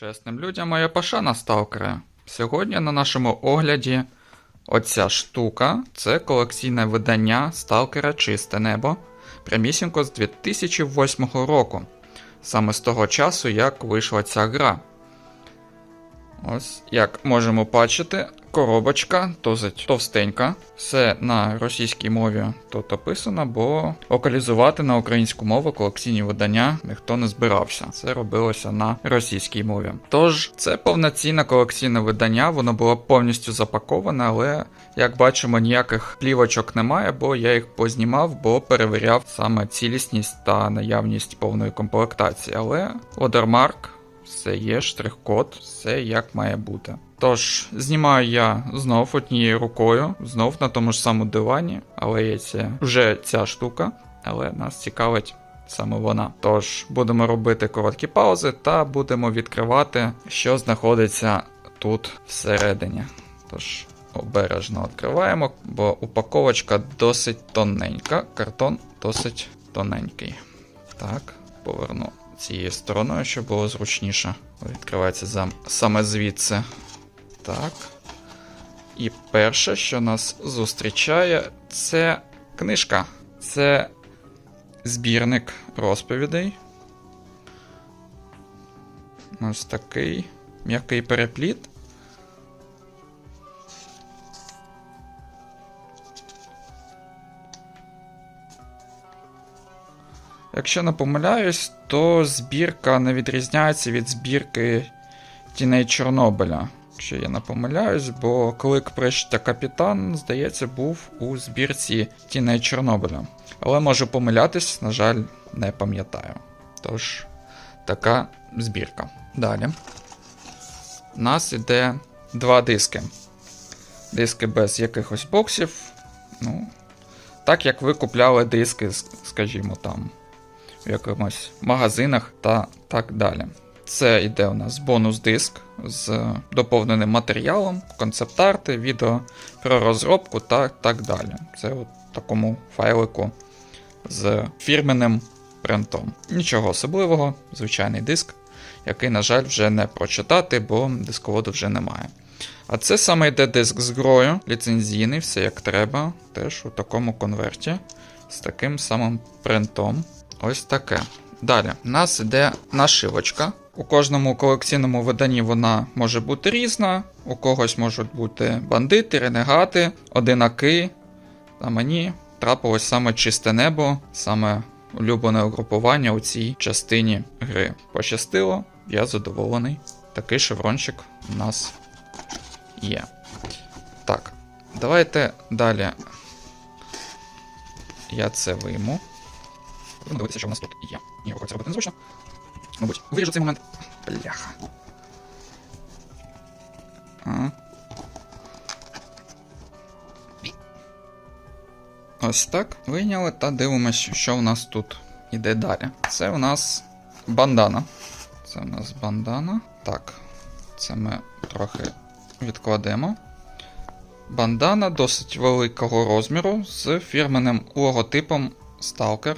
Чесним людям моя пошана сталкера. Сьогодні на нашому огляді оця штука це колекційне видання сталкера Чисте небо прямісінько з 2008 року. Саме з того часу, як вийшла ця гра. Ось, як можемо бачити, коробочка досить товстенька. Все на російській мові тут описано, бо локалізувати на українську мову колекційні видання ніхто не збирався. Це робилося на російській мові. Тож, це повноцінне колекційне видання, воно було повністю запаковане, але як бачимо, ніяких плівочок немає, бо я їх познімав, бо перевіряв саме цілісність та наявність повної комплектації. Але Watermark все є, штрих-код, все як має бути. Тож, знімаю я знов однією рукою, знов на тому ж самому дивані, але є це вже ця штука, але нас цікавить саме вона. Тож, будемо робити короткі паузи та будемо відкривати, що знаходиться тут всередині. Тож, обережно відкриваємо, бо упаковочка досить тоненька, картон досить тоненький. Так, поверну цією стороною, щоб було зручніше. Відкривається зам... саме звідси. Так. І перше, що нас зустрічає, це книжка. Це збірник розповідей. Ось такий м'який перепліт. Якщо не помиляюсь, то збірка не відрізняється від збірки Тіней Чорнобиля. Якщо я не помиляюсь, бо клик Прищ та Капітан, здається, був у збірці Тіней Чорнобиля. Але можу помилятись, на жаль, не пам'ятаю. Тож, така збірка. Далі. У нас іде два диски. Диски без якихось боксів. Ну, так як ви купляли диски, скажімо там в якомусь магазинах та так далі. Це йде у нас бонус-диск з доповненим матеріалом, концепт-арти, відео про розробку та так далі. Це у такому файлику з фірменним принтом. Нічого особливого, звичайний диск, який, на жаль, вже не прочитати, бо дисководу вже немає. А це саме йде диск з грою, ліцензійний, все як треба, теж у такому конверті з таким самим принтом. Ось таке. Далі, у нас іде нашивочка. У кожному колекційному виданні вона може бути різна. У когось можуть бути бандити, ренегати, одинаки. А мені трапилось саме чисте небо, саме улюблене угрупування у цій частині гри. Пощастило, я задоволений. Такий шеврончик у нас є. Так, давайте далі. Я це вийму. Будемо дивитися, що в нас тут є. Ні, це робити незручно. Мабуть, виріжу цей момент. Бляха. А. Ось так. Вийняли та дивимося, що в нас тут іде далі. Це у нас бандана. Це у нас бандана. Так. Це ми трохи відкладемо. Бандана досить великого розміру з фірменним логотипом Stalker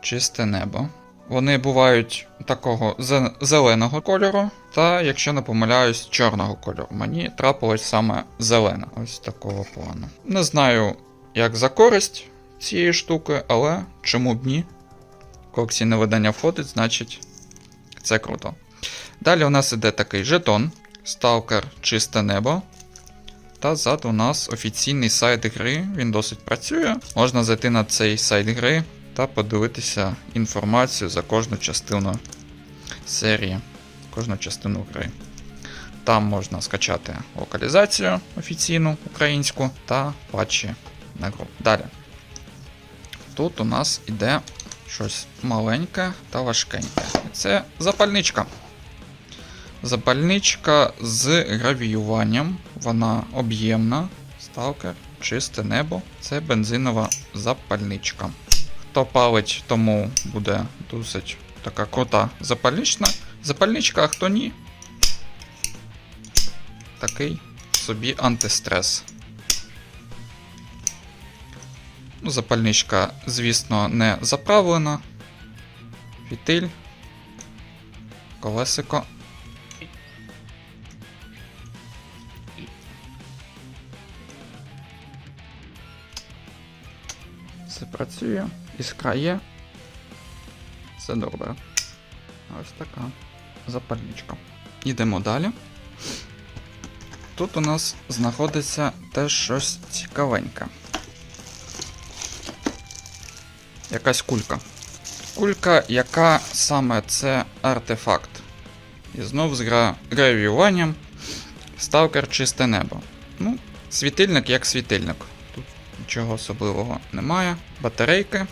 чисте небо. Вони бувають такого зеленого кольору, та, якщо не помиляюсь, чорного кольору. Мені трапилось саме зелена, ось такого плану. Не знаю, як за користь цієї штуки, але чому б ні? Колекційне видання входить, значить це круто. Далі у нас іде такий жетон, Stalker Чисте небо. Та ззаду у нас офіційний сайт гри, він досить працює. Можна зайти на цей сайт гри та подивитися інформацію за кожну частину серії, кожну частину гри. Там можна скачати локалізацію офіційну українську та патчі на гру. Далі. Тут у нас іде щось маленьке та важкеньке. Це запальничка. Запальничка з гравіюванням, вона об'ємна. Сталкер, чисте небо. Це бензинова запальничка. Тобто хто палить, тому буде досить така крута запальнична. Запальничка, а хто ні. Такий собі антистрес. Ну, Запальничка, звісно, не заправлена. Вітиль, колесико. Це працює іскра є. Все добре. Ось така запальничка. Йдемо далі. Тут у нас знаходиться теж щось цікавеньке. Якась кулька. Кулька, яка саме це артефакт. І знов з гра... гравіюванням Сталкер чисте небо. Ну, світильник як світильник. Тут нічого особливого немає. Батарейки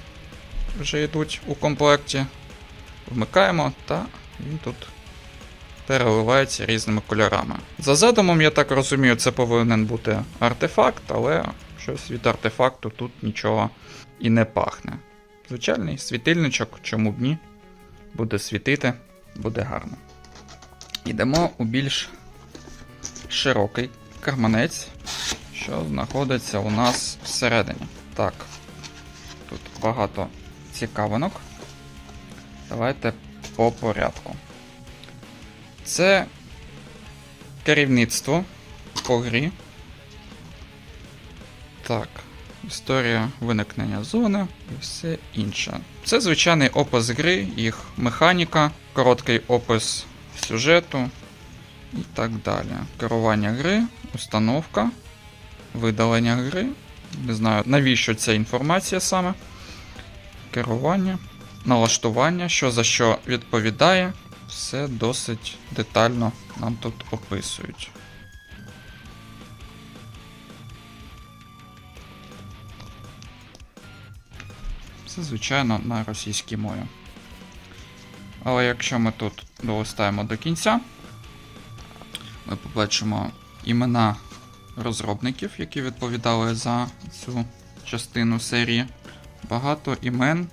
вже йдуть у комплекті. Вмикаємо, та він тут переливається різними кольорами. За задумом, я так розумію, це повинен бути артефакт, але щось від артефакту тут нічого і не пахне. Звичайний світильничок, чому б ні? Буде світити, буде гарно. Йдемо у більш широкий карманець, що знаходиться у нас всередині. Так, тут багато цікавинок. Давайте по порядку. Це керівництво по грі. Так, історія виникнення зони і все інше. Це звичайний опис гри, їх механіка, короткий опис сюжету і так далі. Керування гри, установка, видалення гри. Не знаю, навіщо ця інформація саме. Керування, налаштування, що за що відповідає. Все досить детально нам тут описують. Це, звичайно, на російській мові. Але якщо ми тут долистаємо до кінця, ми побачимо імена розробників, які відповідали за цю частину серії. Багато імен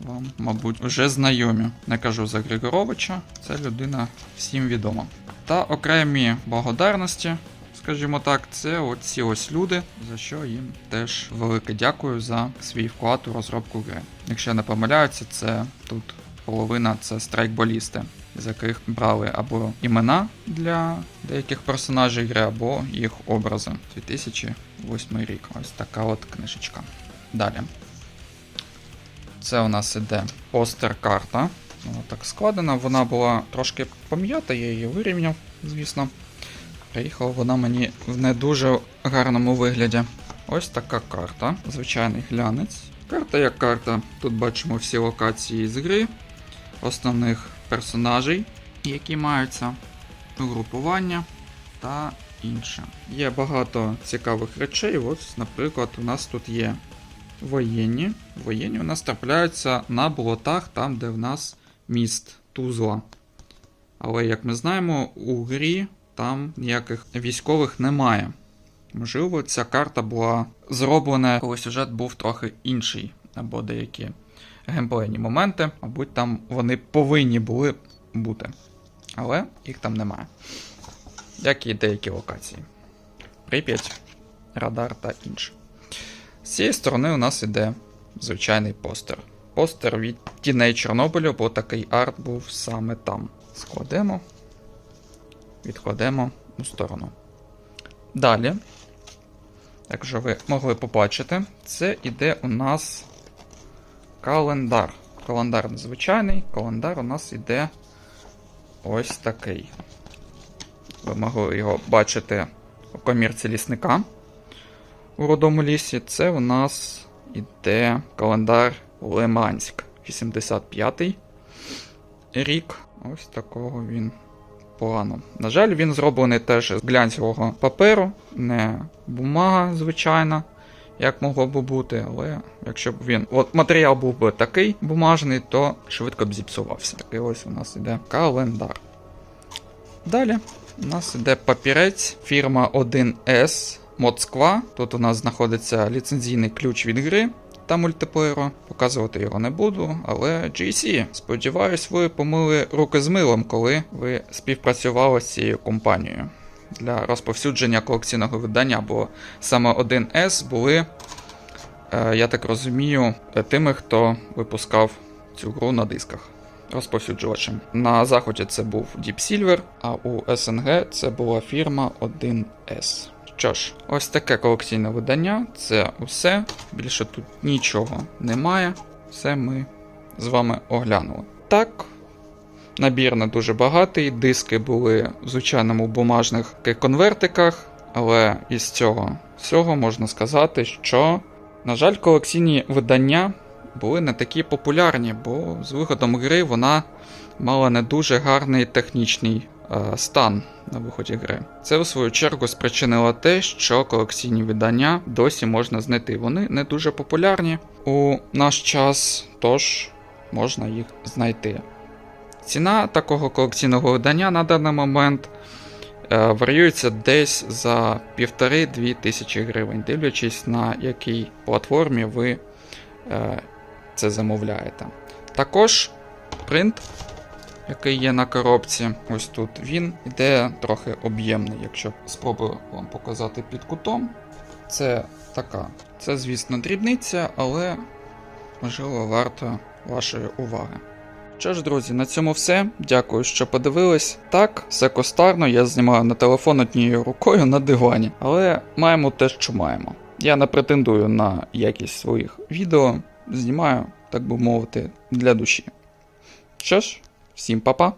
вам, мабуть, вже знайомі. Не кажу за Григоровича, це людина всім відома. Та окремі благодарності, скажімо так, це оці ось люди, за що їм теж велике дякую за свій вклад у розробку гри. Якщо я не помиляються, це тут половина це страйкболісти, з яких брали або імена для деяких персонажів гри, або їх образи. 2008 рік. Ось така от книжечка. Далі. Це у нас іде постер-карта. Вона так складена. Вона була трошки пом'ята, я її вирівняв, звісно. Приїхала вона мені в не дуже гарному вигляді. Ось така карта. Звичайний глянець. Карта як карта. Тут бачимо всі локації з гри, основних персонажей, які маються, угрупування та інше. Є багато цікавих речей. Ось, наприклад, у нас тут є воєнні. Воєнні у нас трапляються на болотах, там, де в нас міст Тузла. Але, як ми знаємо, у грі там ніяких військових немає. Можливо, ця карта була зроблена, коли сюжет був трохи інший, або деякі геймплейні моменти, мабуть, там вони повинні були бути. Але їх там немає. Як і деякі локації. Прип'ять, радар та інше. З цієї сторони у нас іде звичайний постер. Постер від тіней Чорнобилю, бо такий арт був саме там. Складемо, відкладемо у сторону. Далі, як вже ви могли побачити, це іде у нас календар. Календар незвичайний, календар у нас іде ось такий. Ви могли його бачити у комірці лісника у родому лісі. Це у нас іде календар Лиманськ. 85-й рік. Ось такого він плану. На жаль, він зроблений теж з глянцевого паперу, не бумага, звичайна, як могло б бути, але якщо б він. От матеріал був би такий бумажний, то швидко б зіпсувався. Такий ось у нас іде календар. Далі у нас іде папірець фірма 1С Москва. Тут у нас знаходиться ліцензійний ключ від гри та мультиплеєру. Показувати його не буду, але GC, сподіваюсь, ви помили руки з милом, коли ви співпрацювали з цією компанією для розповсюдження колекційного видання, бо саме 1С були, е, я так розумію, тими, хто випускав цю гру на дисках. Розповсюджувачем. На заході це був Deep Silver, а у СНГ це була фірма 1С. Що ж, ось таке колекційне видання. Це усе. Більше тут нічого немає. Все ми з вами оглянули. Так, набір не дуже багатий. Диски були в звичайному бумажних конвертиках, але із цього всього можна сказати, що, на жаль, колекційні видання були не такі популярні, бо з виходом гри вона мала не дуже гарний технічний стан на виході гри. Це, у свою чергу, спричинило те, що колекційні видання досі можна знайти. Вони не дуже популярні у наш час, тож можна їх знайти. Ціна такого колекційного видання на даний момент е, варіюється десь за 1,5-2 тисячі гривень, дивлячись на якій платформі ви е, це замовляєте. Також принт, який є на коробці, ось тут він іде трохи об'ємний, якщо спробую вам показати під кутом. Це така. Це, звісно, дрібниця, але можливо варто вашої уваги. Що ж, друзі, на цьому все. Дякую, що подивились. Так, все костарно, я знімаю на телефон однією рукою на дивані, але маємо те, що маємо. Я не претендую на якість своїх відео, знімаю, так би мовити, для душі. Що ж, всім па-па!